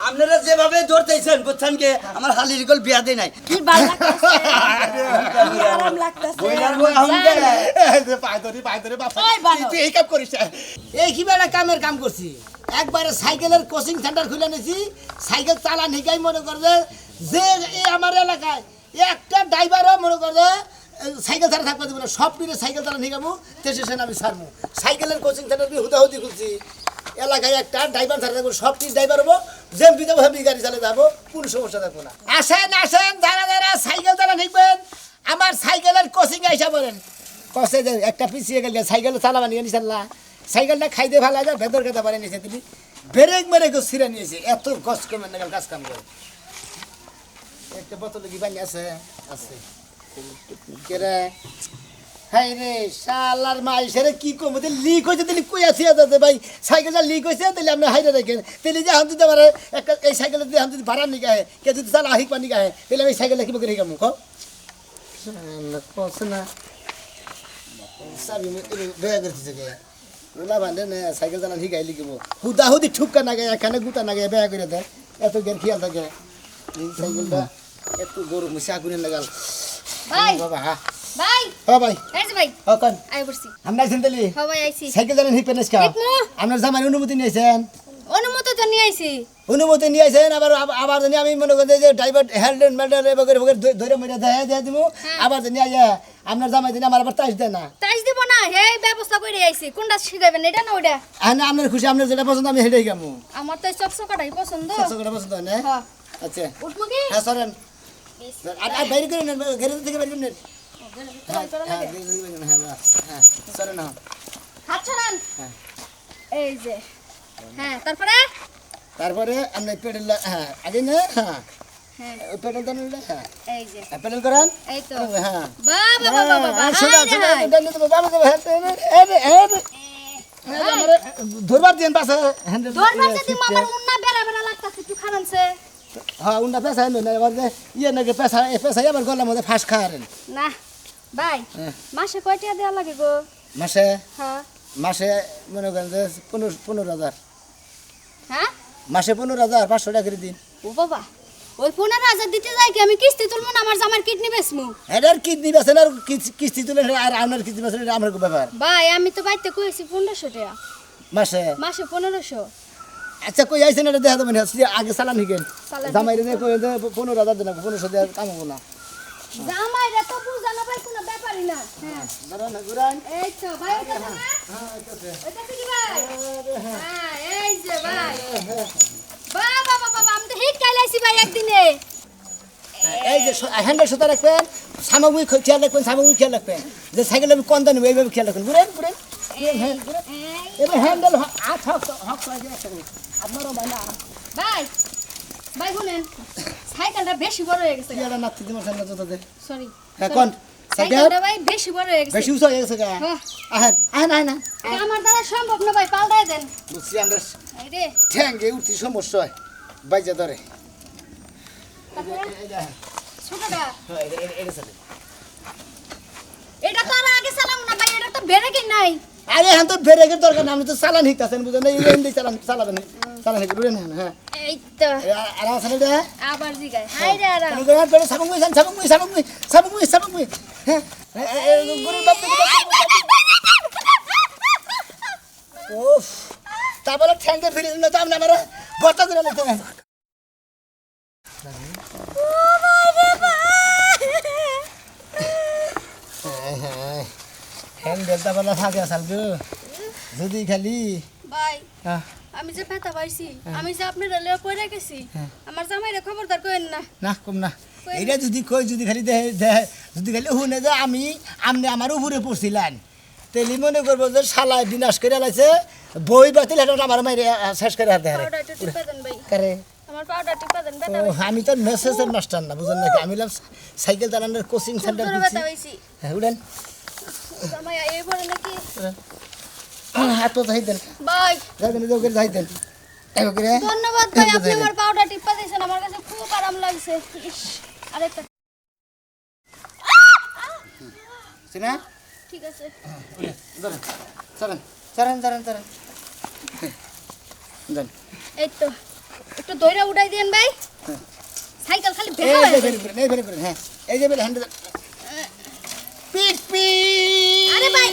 আপনারা যেভাবে ধরতেছেন বুঝছেন কি? আমার হালির গল বিয়া দেয় নাই। কি ভালো লাগতাছে আরাম লাগতাছে? বইলার বই এখন এই। তুই কাম করিস। কি বেলা কামের কাম করছি? একবারে সাইকেলের কোচিং সেন্টার খুলে নিয়েছি সাইকেল চালান হিকাই মনে করে যে এই আমার এলাকায় একটা ড্রাইভারও মনে করে সাইকেল ছাড়া থাকতে দেবে না। সব মিলে সাইকেল চালান হিকামু স্টেশন আমি ছাড়বো। সাইকেলের কোচিং সেন্টার হুদাহুদি খুলছি। এলাকায় একটা ড্রাইভার ছাড়া থাকব, সব কিছু ড্রাইভার হব যেমপি যাব হেমপি গাড়ি চালিয়ে যাব, কোনো সমস্যা থাকব না। আসেন আসেন, যারা যারা সাইকেল চালান শিখবেন আমার সাইকেলের কোচিং আইসা বলেন। কষে যে একটা পিছিয়ে গেলে সাইকেল চালাবা নিয়ে নিশাল্লা সাইকেলটা খাইতে ভালো লাগে, ভেতর খেতে পারে নিয়েছে তুমি ব্রেক মেরে কেউ ছিঁড়ে নিয়েছে, এত কষ্ট কমে না কাজ কাম করে। একটা বোতল কি পানি আছে? আছে। কেরে হাই রে শালার মাইসেরে কি কম? ওদের লিক হয়েছে তাহলে কই আছি যাতে ভাই? সাইকেলটা লিক হয়েছে তাহলে আপনি হাইরে দেখেন। তাহলে যে হাম দিতে পারে একটা এই সাইকেলে যদি হাম যদি ভাড়া নিয়ে গায়ে কে যদি চালা আহিক পানি গায়ে তাহলে আমি সাইকেলটা কি করে গামু কো? কস না। সাবি বেয়া করতেছে কে? ওলা বান্ধে না সাইকেল চালান শিখাই লিখিব হুদা হুদি ঠুকা না গায়ে এখানে গুতা না গায়ে বেয়া করে দেয়। এত গের খেয়াল থাকে। এই সাইকেলটা একটু গরু মিশা করে লাগাল। ভাই! বাবা হ্যাঁ ভাই। ও ভাই। ভাই। ও কন। আই বসছি আমরা আইছেন হ্যাঁ ভাই আইছি। সাইকেল আপনার জামাই অনুমতি নিয়েছেন। অনুমতি তো নিয়ে আইছি অনুমতি নিয়ে আসেন আবার আব- আবার জানি আমি মনে করি যে ড্রাইভার এবার বগের ধরে মেরে দেয় দিয়ে দিব আবার জানি আইয়া আপনার জামাই জানি আমার আবার তাইস দেয় না। তাইজ দিব না হে ব্যবস্থা করে আইছি। কোনটা শিখাবেন এটা না ওটা আর না আপনার খুশি আপনার যেটা পছন্দ আমি সেটাই গামু আমার তো চকচকাটাই পছন্দ। হয় না? হ্যাঁ। আচ্ছা। উঠবো কি? হ্যাঁ সরেন। আর আর বাইরে করে নেন ঘেরে থেকে বাইরে করে নেন। হ্যাঁ হ্যাঁ হ্যাঁ হ্যাঁ হ্যাঁ। এই যে হ্যাঁ তারপরে তারপরে পেডেল হ্যাঁ আগে না হ্যাঁ হ্যাঁ পেডেল দেন হ্যাঁ এই যে পেডেল করেন এই তো হ্যাঁ বাবা বাবা বাবা ধরবার দিন পাশে পাশে আমার উন্না বেড়া বেড়া লাগতাছে হ্যাঁ পেশা না ইয়ে নাকি পেশা পেশা গলার মধ্যে ফাঁস খাওয়ারেন না ভাই হ্যাঁ। মাসে কয়টা দেওয়া লাগে গো? মাসে? হ্যাঁ। মাসে মনে করেন যে পনেরো পনেরো হাজার। হ্যাঁ? মাসে পনেরো হাজার পাঁচশো টাকা দিন। ও বাবা ওই পনেরো হাজার দিতে যাই কি? আমি কিস্তি তুলবো না আমার জামার কিডনি বেচমু এটার কিস্তি বেছেন আর কিস্তি তুলে আর আপনার কিস্তি বেছেন এটা আমার ব্যাপার। ভাই আমি তো বাড়িতে কইছি পনেরোশো টাকা। মাসে? মাসে পনেরোশো। আচ্ছা কই আইসেন এটা দেখা দেবেন আগে চালান হিকেন চালান জামাই রে কই যে পনেরো হাজার দেন পনেরোশো দেওয়ার কামাবো না। জামাইরা ব্যাপারই না। হ্যাঁ। দাঁড়ান না, ঘুরান। এই তো ভাই ওইটা না? ওইটা কি ভাই? হ্যাঁ। এই যে ভাই। বাবা বাবা বাবা আমি তো হিট খাইলাইছি ভাই একদিনে। এই যে হ্যান্ডেল সুতা রাখবেন সামগ্রিক খেয়াল রাখবেন সামগ্রিক খেয়াল রাখবেন। যে সাইকেল আমি কন্দা নেব এইভাবে খেয়াল রাখবেন। ঘুরেন ঘুরেন হ্যাঁ এবার হ্যান্ডেল হাত হক হক। আপনারও ভাই না ভাই ভাই শুনেন সাইকেলটা বেশি বড় হয়ে গেছে। সামনে সরি হ্যাঁ কোন? সাইকেল সাইকেলটা ভাই বেশি বড় হয়ে গেছে। বেশি উঁচু হয়ে গেছে গা। আহেন আহেন আহেন আহেন। আমার দ্বারা সম্ভব না ভাই পাল্টাই দেন। বুঝছি আমরা ঠ্যাঙ্গে উঠছি সমস্যা হয়। বাইজা ধরে। তারপরে? এই যে, ছোটটা এটা- এটা- এটা চালে। এটা তো আর আগে চালাম না ভাই এটা তো বেড়ে কি নাই। আরে তো দরকার না আপনি তো চালান এই এই চালান চালাবেন। চালান শিখবেন ঘুরেন হ্যাঁ। এই তো আর- আর সামনে এটা আবার জিগায়। হাই রে mo, sabong mo, sabong mo, sabong mo. Ha? Eh, eh, eh, gurul bab থেকে উফ তারপরে ঠ্যাঙ্গে ফিরে তো করে থাকে আসাল গো যদি খালি। ভাই হ্যাঁ আমি যে ব্যথা পাইছি আমি যে আপনার রেলে পড়ে গেছি আমার জামাইরে খবরদার করেন না। না কম না। এইটা যদি কই যদি খালি দেহে দেহে যদি খালি শুনে যে আমি আপনি আমার উপরে পড়ছিলেন তেলি মনে করব যে শালায় বিনাশ করে লাইছে বই বাতিল এটা আমার মাইরে শেষ করে হাতে হারে। কারে? আমি তো মেসেজের মাস্টার না বুঝলেন নাকি? আমি সাইকেল চালানোর কোচিং সেন্টার হ্যাঁ উড়েন। জামাই এই পড়ে নাকি হাত তো যাই দেন। ভাই যাই দেন ওকে যাই দেন। করে ধন্যবাদ ভাই আপনি আমার পাউডার টিপা দিয়েছেন আমার কাছে খুব আরাম লাগছে। আরেকটা। সিনা? ঠিক আছে। চলেন চলেন চলেন চলেন এই তো একটু দইরা উঠাই দেন ভাই। সাইকেল খালি এই যে হয়ে এই বেরি করেন হ্যাঁ। এই যে বেরি হ্যান্ড দেন পিক পিক আরে ভাই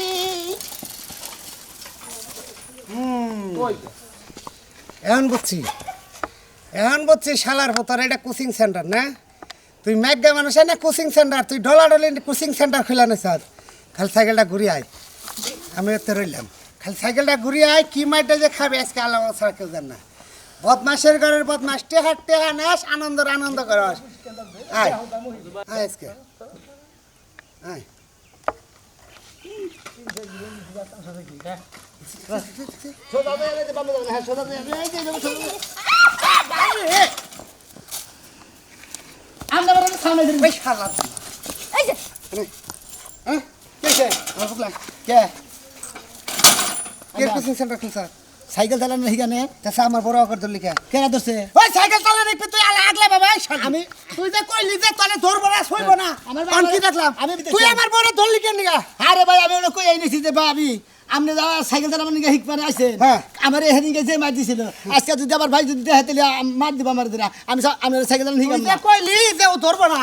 এখন বুঝছি। এখন বুঝছি শালার ভোতর এটা কোচিং সেন্টার না? তুই ম্যাগা মানুষ না কোচিং সেন্টার তুই ডলাডলি কোচিং সেন্টার খুলে নে স্যার। খালি সাইকেলটা ঘুরিয়ে আয়। আমি তো রইলাম। খালি সাইকেলটা ঘুরিয়ে আয়, কি মাইটা যে খাবে, আজকে আল্লাহ ছাড়া কেউ জান না। বদমাসের ঘরের বদমাস টেহা টেহা নেস আনন্দ আনন্দ করস। আয় আয় আজকে। আয়। সাইকেল চালানো হিগানে তাছাড়া আমার বড় অকর ধরলি কে কেনা ধরছে ওই সাইকেল চালা দেখবি তুই আলা আগলে বাবা আমি- তুই যে কইলি যে তলে ধরবো না সইব না। আমার আমি দেখলাম? আমি তুই। আমার বড় ধরলি কেন নিগা? আরে ভাই আমি ওটা কই আইনেছি যে ভাবি আপনি যাওয়া সাইকেল চালা মানে হিক পারে আইছেন আমার এখানে গেছে মার দিছিল আজকে যদি আমার ভাই যদি দেখাতে মার দিব আমার দিনা আমি আমার আমি সাইকেল চালানো কইলি যে ও ধরবো না।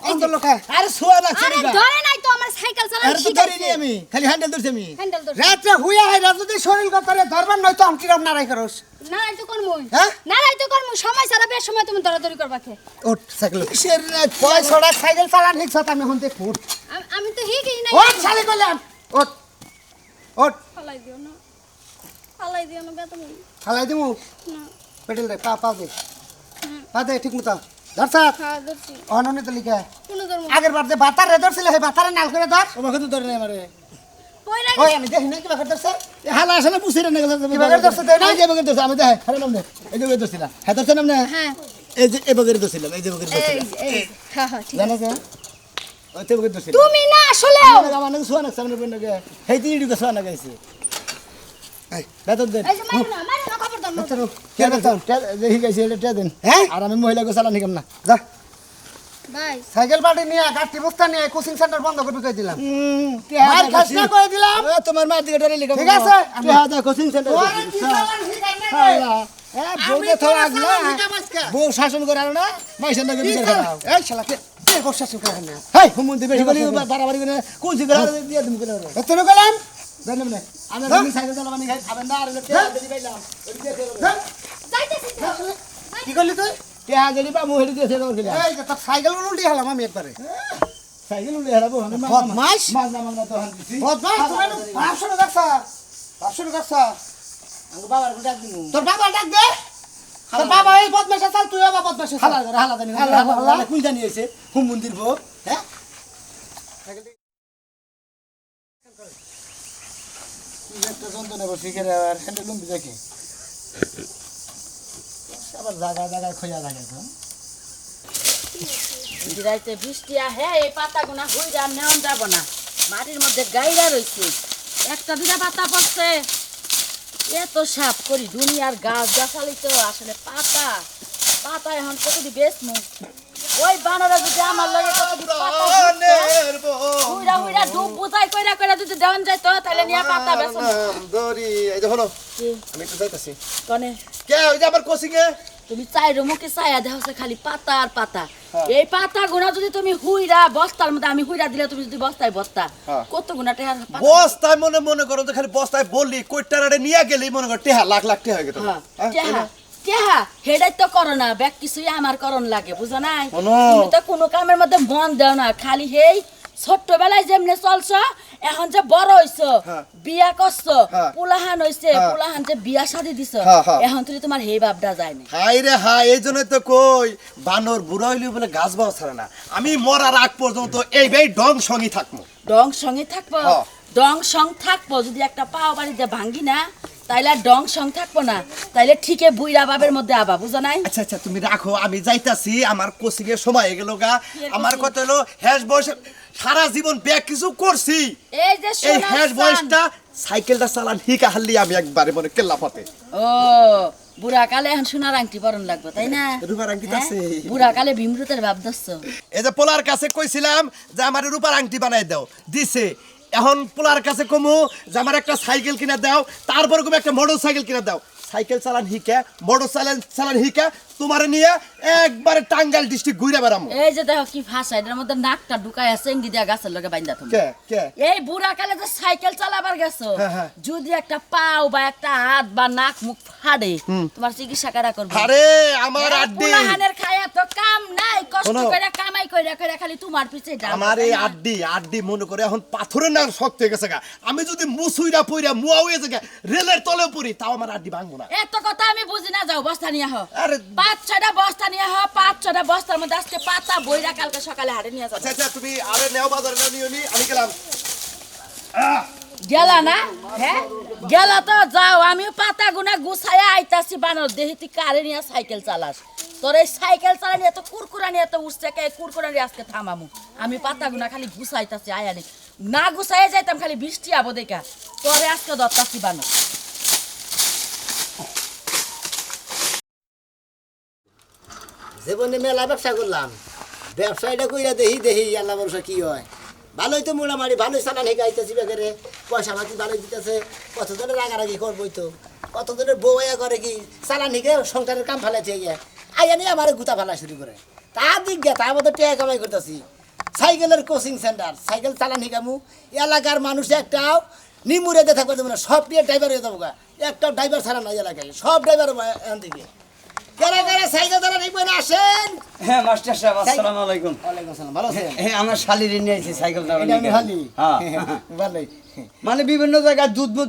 আরে সোয়া লাগছে আরে ধরে নাই তো আমার সাইকেল চালানো আরে তো আমি খালি হ্যান্ডেল ধরছি আমি। হ্যান্ডেল ধরে হুইয়া হাইরা যদি শরীর করে ধরবার নয় তো আমি কিরম নারাই করস? না রাই তো করমু হ্যাঁ? না তো করমু সময় বেশ সময় তুমি দরাদরি করবা কে? ওঠ সাইকেল কিসের রাত? পয়সাটা সাইকেল চালান ঠিক আমি হন দেখ উঠ আম- আমি তো হিগই নাই ওঠ শালি কইলাম ওঠ ওঠ। ফালাই দিও না। ফালাই দিও না বেতন। খালাই দিমু? না। পেটেল রে পা পা দে। পা দে ঠিক মতো। ধরছা? খাওয়া ধরছি। অননি তো লিখা। আগের বার যে বাতার রে ধরছিল সেই বাতারে নাল করে ধর। তোমাকে তো ধরে নাই আমারে। পয়রা ওই আমি দেখি না কি বাকার ধরছে? এ হালা আসলে না কি ধরছে না? এই যে বাগের ধরছে আমি দেখ হারে নাম দে এই যে বাগের ধরছিলাম। হ্যাঁ ধরছে নাম না? হ্যাঁ। এই যে এই বাগের ধরছিলাম এই যে বাগের এই হ্যাঁ হ্যাঁ ঠিক জানো ওই তে বাগের ধরছিলাম। তুমি না আসলেও। আমার নাকি সোয়া সামনে বন্ধ গে হেই তিন ডিকে সোয়া না গেছে এই, বেতন দেন এই যে মারো না। হ্যাঁ? আর আমি মহিলাকে চালান নিকাম না? যা। সাইকেল বাড়ি নিয়ে গাড়ি বস্তা নিয়ে কোচিং সেন্টার বন্ধ কই দিলাম। মার মার খাস না কই দিলাম। এ, তোমার মার দিকে ডরে লিখা ঠিক আছে? কে হাদা কোচিং সেন্টার? আমি বউকে তো আগলা। বউ শাসন করে আর না। বিচার এই বসা না? হেই বাড়াবাড়ি করে কোচিং করে দিয়ে তুমি করে এতনো গেলাম হ্যাঁ? যদি কে হ্যাঁ? করলি তুই? কে হাতে দিবা মু হেডি দিয়েছে দাও দিলা তোর সাইকেল উল্টি হলাম আমি একবারে। সাইকেল উড়ে হারাবো আমি বদমাশ। মাছ না মাংনা তো হান দিছি। বদমাস তুমি না পাঁচশো দেখছ পাঁচশো দেখছ আমি বাবার কোটা দিমু। তোর বাবা ডাক দে। তোর বাবা এই বদমাসে চাল তুই আবার বদমাসে চাল হালা হালা জানি হালা, হালা। হালা জানি এসে হুম মন্দির ভোগ হ্যাঁ? একটা যন্ত্রণা বসে গেলে আর হ্যান্ডেল লম্বি দেখে আবার জায়গা জায়গায় খোঁজা থাকে তো রাইতে বৃষ্টি আহে, এই পাতাগুনা হইরা নেওয়া যাব না। মাটির মধ্যে গাইরা রয়েছে একটা দুটা পাতা পড়ছে। এত সাপ করি, দুনিয়ার গাছ গাছালি তো, আসলে পাতা। পাতা এখন কতটি বেশ ওই বানরা যদি আমার লগে কতটি পাতা ঘুরতো, হুইরা হুইরা ডুব বুঝাই কইরা কইরা যদি দেওয়ান যায় তো তাহলে নিয়ে পাতা বেসন দড়ি এই হলো আমি একটু যাইতাছি। কনে? কে? ওই যে আমার কোচিং এ? তুমি চাইরো মুখে চাইয়া দেখো খালি পাতা আর পাতা। এই পাতা গুণা যদি তুমি হুইরা বস্তার মধ্যে আমি হুইরা দিলে তুমি যদি বস্তায় বস্তা। হ্যাঁ। কত গুণা পাতা? বস্তায় মনে মনে করো তো খালি বস্তায় বললি কইটারে নিয়ে গেলি মনে কর টেহা লাখ লাখ টেহা হয়ে হ্যাঁ, টেহা। টেহা হেডাই তো করো না ব্যাগ কিছুই আমার করণ লাগে বুঝো নাই তুমি তো কোনো কামের মধ্যে মন দেও না খালি হেই ছোট্টবেলায় যেমনে চলছ এখন যে বড় হইছ। বিয়া করছ। হইছে। যে বিয়া শাদি দিছ। এখন তুই তোমার হেই ভাবটা যায় না হাই রে হাই এই জন্যই তো কই বানর বুড়া হইলি বলে গাছ বাও ছাড়ে না আমি মরার আগ পর্যন্ত এই ভাই ডং সঙ্গী থাকব ডং সঙ্গে থাকব। ডং সং থাকব যদি একটা পাও বাড়িতে ভাঙ্গি না তাইলে ডং সং থাকব না। তাইলে ঠিকই বুইরা বাবের মধ্যে আবা বুঝো নাই? আচ্ছা আচ্ছা তুমি রাখো আমি যাইতাছি আমার কোচিং এর সময় হয়ে গেল গা। আমার কথা হলো হ্যাশ বয়স সারা জীবন ব্যাগ কিছু করছি। এই যে এই হ্যাশ বয়সটা সাইকেলটা চালান হিকা আমি একবারে মনে কেল্লা ফতে ও বুড়া কালে এখন সোনার আংটি পরন লাগবে তাই না? রূপার আংটি হ্যাঁ? আছে। বুড়া কালে ভীমরুতের ভাব ধরছ। এই যে পোলার কাছে কইছিলাম যে আমার রূপার আংটি বানাই দাও। দিছে এখন পোলার কাছে কমু যে আমার একটা সাইকেল কিনে দাও, তারপর কমু একটা মোটর সাইকেল কিনে দাও। সাইকেল চালান শিকা মোটর চালান চালান হিকে তোমারে নিয়ে একবারে টাঙ্গাইল ডিস্ট্রিক্ট ঘুরে বেড়ামো। এই যে দেখো কি ভাষা এটার মধ্যে নাকটা ঢুকাই আছে ইঙ্গি দিয়া গাছের লগে বাইন্দা তুমি। কে কে? এই বুড়া কালে যে সাইকেল চালাবার গেছো হ্যাঁ, হ্যাঁ। যদি একটা পাও বা একটা হাত বা নাক মুখ ফাড়ে তোমার চিকিৎসা কারা করবে? আরে আমার আড্ডি। পুলাহানের খায়া তো কাম নাই কষ্ট। করে কামাই করে করে খালি তোমার পিছে ডাল আমার এই আড্ডি আড্ডি মনে করে এখন পাথরের না শক্ত হয়ে গেছে গা। আমি যদি মুসুইরা পইরা মুয়া হয়ে গেছে রেলের তলে পড়ি তাও আমার আড্ডি ভাঙবো না। এত কথা আমি বুঝি না যাও বস্তা নিয়ে আরে পাঁচ ছয়টা বস্তা নিয়ে হো পাঁচ ছয়টা বস্তার মধ্যে আজকে পাতা বইরা কালকে সকালে হাটে নিয়ে যাব। আচ্ছা আচ্ছা তুমি আরে নেও বাজারে নেও নিও নি আমি গেলাম। গেলা না? হ্যাঁ গেলা তো যাও আমি পাতা গুনা গুছাইয়া আইতাছি বানর দেহি তুই কারে নিয়ে সাইকেল চালাস? তোর এই সাইকেল চালানি এত কুরকুরানি এত উঠছে কে? কুরকুরানি আজকে থামামু। আমি পাতা গুনা খালি গুছাইতাছি আয়ানি না। গুছাইয়া যাইতাম খালি বৃষ্টি আবো দেখা। তোরে আজকে দত্তাছি বানর। জীবনে মেলা ব্যবসা করলাম। ব্যবসাটা কইরা দেখি দেখি আল্লাহ ভরসা কি হয়? ভালোই তো মোটামুটি ভালোই চালান হেঁকাইতেছি বেকারে পয়সা পাতি ভালোই দিতেছে, কতজনের রাগারাগি করবোই তো? কতজনের বউ আয়া করে কি চালান হেঁকে সংসারের কাম ফেলাইছে গিয়া আইয়া নিয়ে আমার গুতা ফেলা শুরু করে। তা দিক গিয়া তার মধ্যে টেয়া কামাই করতেছি। সাইকেলের কোচিং সেন্টার সাইকেল চালান শিখামু এলাকার মানুষ একটাও নিমুরে দেখা না, সব নিয়ে ড্রাইভার হয়ে যাব। একটাও ড্রাইভার ছাড়া নাই এলাকায়। সব ড্রাইভার এখান থেকে। কেরা কেরা আসেন। হ্যাঁ মাস্টার সাহেব আসসালামু আলাইকুম। ওয়ালাইকুম আসসালাম ভালো আছেন? হ্যাঁ আমার শালির নিয়ে আইছি সাইকেল এটা আমি ভালি হ্যাঁ। ভালোই। মানে বিভিন্ন জায়গায় দুধ মুধ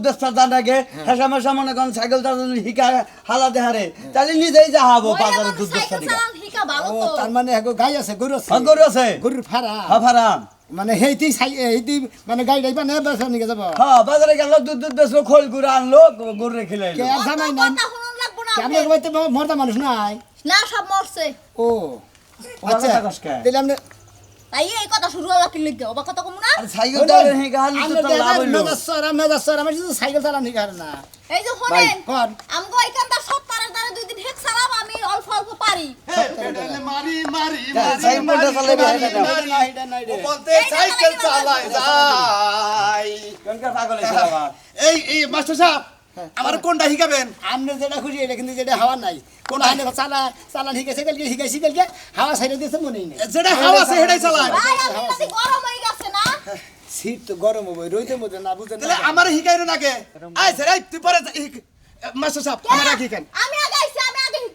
আগে। হেসা মেশা মনে করেন সাইকেল চালানো হিকা হালা দেহারে। তাহলে নিজেই যা হব বাজারে দুধ ও তার মানে গাই আছে গরু আছে। গরু আছে। গরুর ফারা হ্যাঁ ফারাম মানে হেইতি সাই হেইতি মানে গাই ডাইবা না বেসা নিকে যাব? হ্যাঁ বাজারে গেল দুধ দুধ বেচলো খোল গুড়া আনলো গরু রেখে কে লাইলো। আর জানাই নাই। কেমন কইতে মরদা মানুষ নাই? না সব মরছে। ও। আচ্ছা। কে? তাহলে আমরা তাই এই কথা শুরু হলো কি লিখতে অবাক কথা কম না? সাইকেল চালানো হিকা হালি তো লাভ হইল। মেজাজ সরা মেজাজ সরা আমি শুধু সাইকেল চালান শিখে আর না। এই যে ভাই কোন আমগো এখানটা সপ্তাহের দ্বারা দুই দিন হেক চালাম আমি অল্প অল্প পারি। মারি মারি সাইকেলটা চালাইবে না এটা বলতে সাইকেল চালাই যাই। কোনকার পাগল এই এই মাস্টার সাহেব আমার কোনটা শিখাবেন আপনি যেটা খুশি এটা কিন্তু যেটা হাওয়া নাই। কোন হানে চালা চালান শিখেছে কালকে শিখাইছি কালকে হাওয়া ছাইড়ে দিয়েছে মনে নেই। যেটা হাওয়া আছে সেটাই নাকি গরম হয়ে গেছে না? শীত তো গরম হবে রইতে মধ্যে না বুঝে তাহলে আমার শিখাইরো নাকে? আই স্যার তুই পরে মাস্টার সাহেব আমার আগে কেন? আমি আগে আইছি আমি আগে হিকমু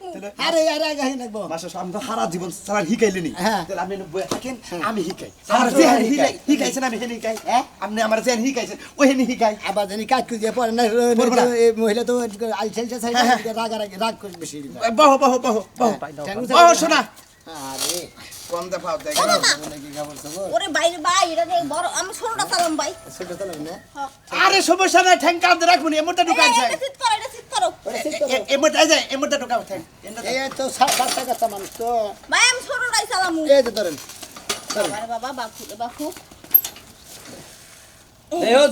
আরে আরে আগে হিন রাখব মাস্টার সাহেব আমরা সারা জীবন সারা শিখাইলেনি হ্যাঁ। তাহলে আপনি বইয়া থাকেন আমি শিখাই। আমার যে হানি শিখাই। আমি হেনি হ্যাঁ? আপনি আমার যে হানি শিখাইছেন ওই হেনি শিখাই। আবার জানি কাজ করে পরে না। এই মহিলা তো আইসেলছে সাইড রাগ রাগ রাগ বেশি। বহ বহ বহ বহ। বহ শোনা। আরে। কম দেখাও দেখ কি খবর খবর ওরে বাইরে ভাই এটা যে বড় আমি ছোটটা চালাম ভাই। ছোট তো না? আরে সমস্যা নাই ঠ্যাং কাঁদ রাখব নি এমনটা ঢুকাই এই, যায় এটা সিট করো এটা সিট করো। এমনটা যায় এমনটা ঢুকাও ঠ্যাং। এই তো মানুষ তো। ভাই আমি ছোটটাই চালামু। এই তো ধরেন আরে বাবা বাপু বাপু।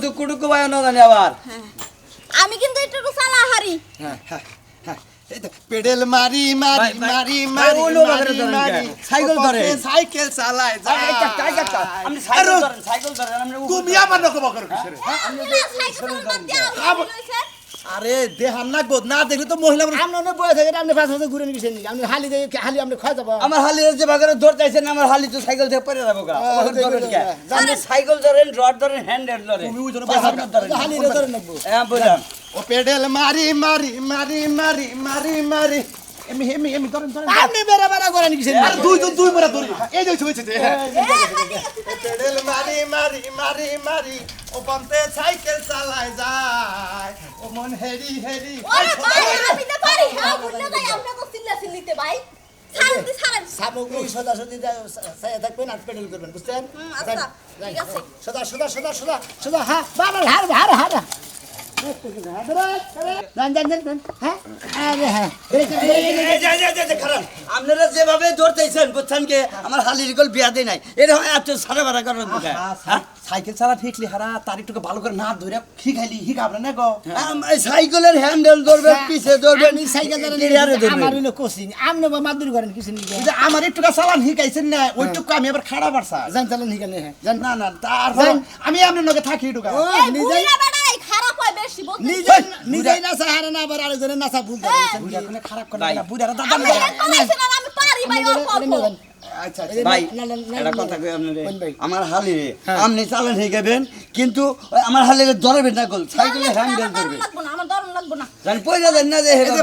দুকু টুকু বায়ো না জানি আবার। আমি কিন্তু একটু চালা হারি হ্যাঁ হ্যাঁ হ্যাঁ। এই পেডেল মারি মারি মারি মারি ধরেন মারি। সাইকেল ধরে সাইকেল চালায় আরে, একটা, একটা, একটা। আপনি সাইকেল ধরেন সাইকেল ধরেন আপনি তুমি আমার নকো বকর কিসের? আপনি সাইকেল আবার- আরে দেহান লাগবো না দেখলে তো মহিলা আমরা অনেক বয়ে থাকে আপনি পাঁচ বছর ঘুরে নিয়েছেন আপনি হালি দিয়ে হালি আপনি খাওয়া যাব। আমার হালির যে বাগানে ধরতে চাইছেন আমার হালি তো সাইকেল থেকে পড়ে যাব গা। হ্যাঁ, ধরেন। আপনি সাইকেল ধরেন রড ধরেন হ্যান্ডেল ধরেন। তুমি ধরেন হালি ধরে নেব হ্যাঁ বললাম ও পেডেল মারি মারি মারি মারি মারি মারি। এমি এমি এমি ধরেন ধরেন। আপনি বেড়া বেড়া করেন কিসের আর দুই দুই দুই মরা ধরি এই যে হয়েছে যে হ্যাঁ। হ্যাঁ পেডেল মারি মারি মারি মারি। ও পন্তে সাইকেল চালায় যায়। মন হেরি হেরি। ওরে ভাই আমি তো পারি। হ্যাঁ বুঝলে তাই আমরা তো চিল্লা চিল্লিতে ভাই। সামগ্রী সদা সদি থাকবেন আর পেডেল করবেন বুঝছেন? হুম, আচ্ছা, ঠিক আছে। সদা সদা সদা সদা সদা হ্যাঁ বাবা হার হার হার। আপনারা যেভাবে ধরতেছেন বুঝছেন কি? আমার হালির গল বিয়া দেয় নাই। এরকম এত সারা বাড়া করেন তো কে? হ্যাঁ? সাইকেল চালা ঠিকলি হারা তার একটু ভালো করে না ধরে শিখাইলি শিখাবো না গো? এই সাইকেলের হ্যান্ডেল ধরবে পিছে ধরবে আমি সাইকেল ক্লিয়ারে ধরবে। আমার হইল কোচিং। আপনি মাদুর করেন কিছু নিকে আমার একটু চালান শিখাইছেন না ওইটুকু আমি আবার খাড়া পারছা জান চালান হিকানে হ্যাঁ। না না তার আমি আপনার লগে থাকি ও নিজে নিজেই নাচা হারে না আবার আরেকজনের নাচা ভুল করে খারাপ করে না বুড়ারা দাদা আমি হেড কলাইছি না আমি পারি ভাই অল্প। অল্প ভাই না, না, না, একটা না, কথা কই আপনারে? কোন ভাই? আমার হালি আপনি চালান হয়ে গেবেন কিন্তু আমার হালি ধরবেন না গোল সাইকেলে হ্যান্ডেল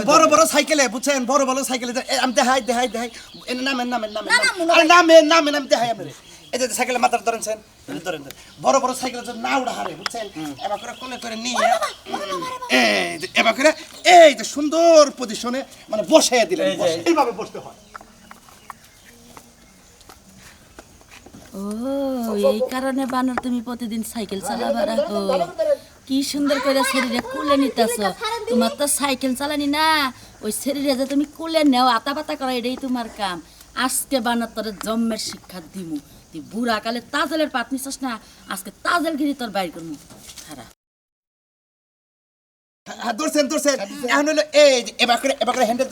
বড়। বড় সাইকেলে বুঝছেন? বড় বড় সাইকেলে আমি দেখাই দেখাই দেখাই। এনে নামেন নামেন নামেন না, না, নামেন। মনে আরে হয়- নামেন নামেন আমি দেখাই আমি এই যে সাইকেলে মাথার ধরেছেন এই ধরেন ধরেন। বড় বড় সাইকেলে যে না উড়া হারে বুঝছেন? এবার করে কোলে করে নিয়ে এই যে এবার করে এই যে সুন্দর পজিশনে মানে বসে দিলেন বসে। এইভাবে বসতে হয়। ও এই কারণে বানর তুমি প্রতিদিন সাইকেল চালাবা রাখো। কি সুন্দর করে শরীরে কুলে নিতেছ। তোমার তো সাইকেল চালানি না। ওই শরীরে যে তুমি কুলে নেও আতা পাতা করো এটাই তোমার কাম। আজকে বানর তোর জন্মের শিক্ষা দিমু। তুই বুড়া কালে তাজেলের পাত নিছস না আজকে তাজেল গিরি তোর বাইর হ্যাঁ, ধরছেন ধরছেন। এখন হলো এই এবার করে এবার করে হ্যান্ডেল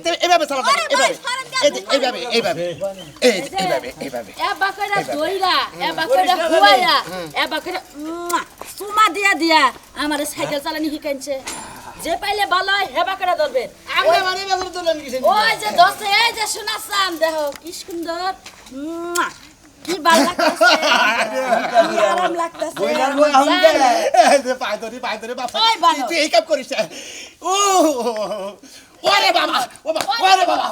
ধরে এভাবে চালাতে এভাবে এইভাবে এইভাবে এই এইভাবে এইভাবে দইরা দিয়া দিয়া আমারে সাইকেল চালানি শিখাইছে। যে পাইলে ভালো হয় হেবা করে ধরবে। আমরা মানে বেগুন তুলে নিয়ে ওই যে ধরছে এই যে শোনা দেখো দেহ কি সুন্দর। কি ভালো লাগতেছে। কি আরাম লাগতেছে। বইলার বই এখন কে? এই ধরি পায়ে ধরি বাবা ওই তুই- তুই এই কাপ করিস ও। ওরে বাবা ও বাবা ওরে বাবা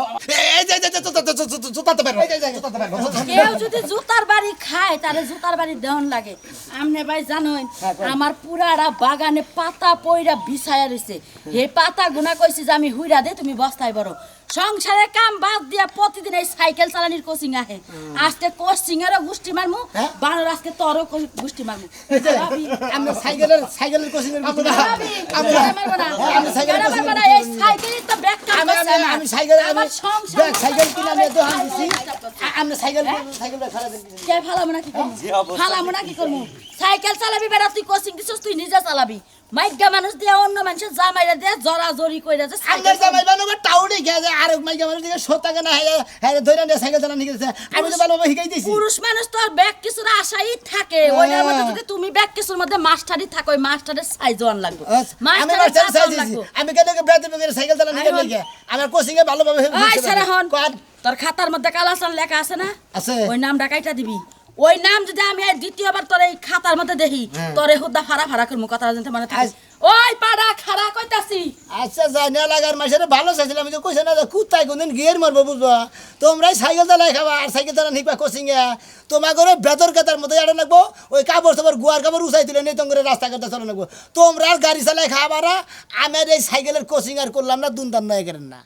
এই যে যে যে জুতা জুতা জুতা জুতাতে পারব জুতাতে পারব কেউ যদি জুতার বাড়ি খায় তাহলে জুতার বাড়ি দেহন লাগে। আমনে ভাই জানোই আমার পুরাটা বাগানে পাতা পইরা বিছায়া রইছে। হে পাতা গুনা কইছি যে আমি হুইরা দে তুমি বস্তায় বড়। সংসারের কাম বাদ দিয়া প্রতিদিন এই সাইকেল চালানির কোচিং আহে। আজকে কোচিং এরও গুষ্টি মারমু বানর আজকে তোরও কো- গুষ্টি মারমু। আমরা সাইকেলের সাইকেলের কোচিং এর ভাবি, কেন মারবো না? সাইকেলে মারবো না? এই সাইকেলই তো ব্যাগ কাম আমি করছে আমি সাইকেল আমি আমার সাইকেল কিনে আমি দিছি। সাইকেল আমরা সাইকেল কে ফালামু না কি করমু ফালামু না কি করমু সাইকেল চালাবি বেড়া তুই কোচিং দিছস তুই নিজে চালাবি। মাইগা মানুষ দিয়া অন্য মানুষের জামাইরা দিয়া জরা জরি কইরা যে আঙ্গার সাইকেল জামাই বানাবো টাউনে গেছে আর মানুষ হ্যাঁ হ্যাঁ ধরে নিয়ে সাইকেল চালানো আমি তো বানাবো শিখাই দিছি। পুরুষ মানুষ তো আর ব্যাগ কিছুর আশাই থাকে। ওইটার মধ্যে যদি তুমি ব্যাগ কিছুর মধ্যে মাস্টারই থাকো ওই মাস্টারের সাইজ ওয়ান লাগবে। আমি মাস্টারের সাইজ লাগবে। আমি কেন সাইকেল চালানো আইহন। গেলে আমার কোচিং এ ভালোভাবে সারা হন। তোর খাতার মধ্যে কালাসান লেখা আছে না? আছে। ওই নামটা কাইটা দিবি। ওই নাম যদি আমি দ্বিতীয়বার তোর এই খাতার মধ্যে দেখি তোরে হুদা ফাড়া ফাড়া করব কথা জানতে মানে। ওই পাড়া খাড়া কইতাছি। আচ্ছা না লাগার মাসের ভালো চাইছিলাম আমি তো কইছে না যে কুত্তায় কোনদিন গিয়ের মারবো বুঝবা। তোমরাই সাইকেল চালাই খাবা আর সাইকেল চালা নিবা কোচিং এ তোমার করে বেতর কেতার মতো আড়ে লাগবো ওই কাপড় তোমার গুয়ার কাপড় উচাই তুলে নেই তোমার রাস্তা কাটা চলে লাগবো। তোমরা গাড়ি চালাই খাবারা আমার এই সাইকেলের কোচিং আর করলাম না দুনদান নয় করেন না।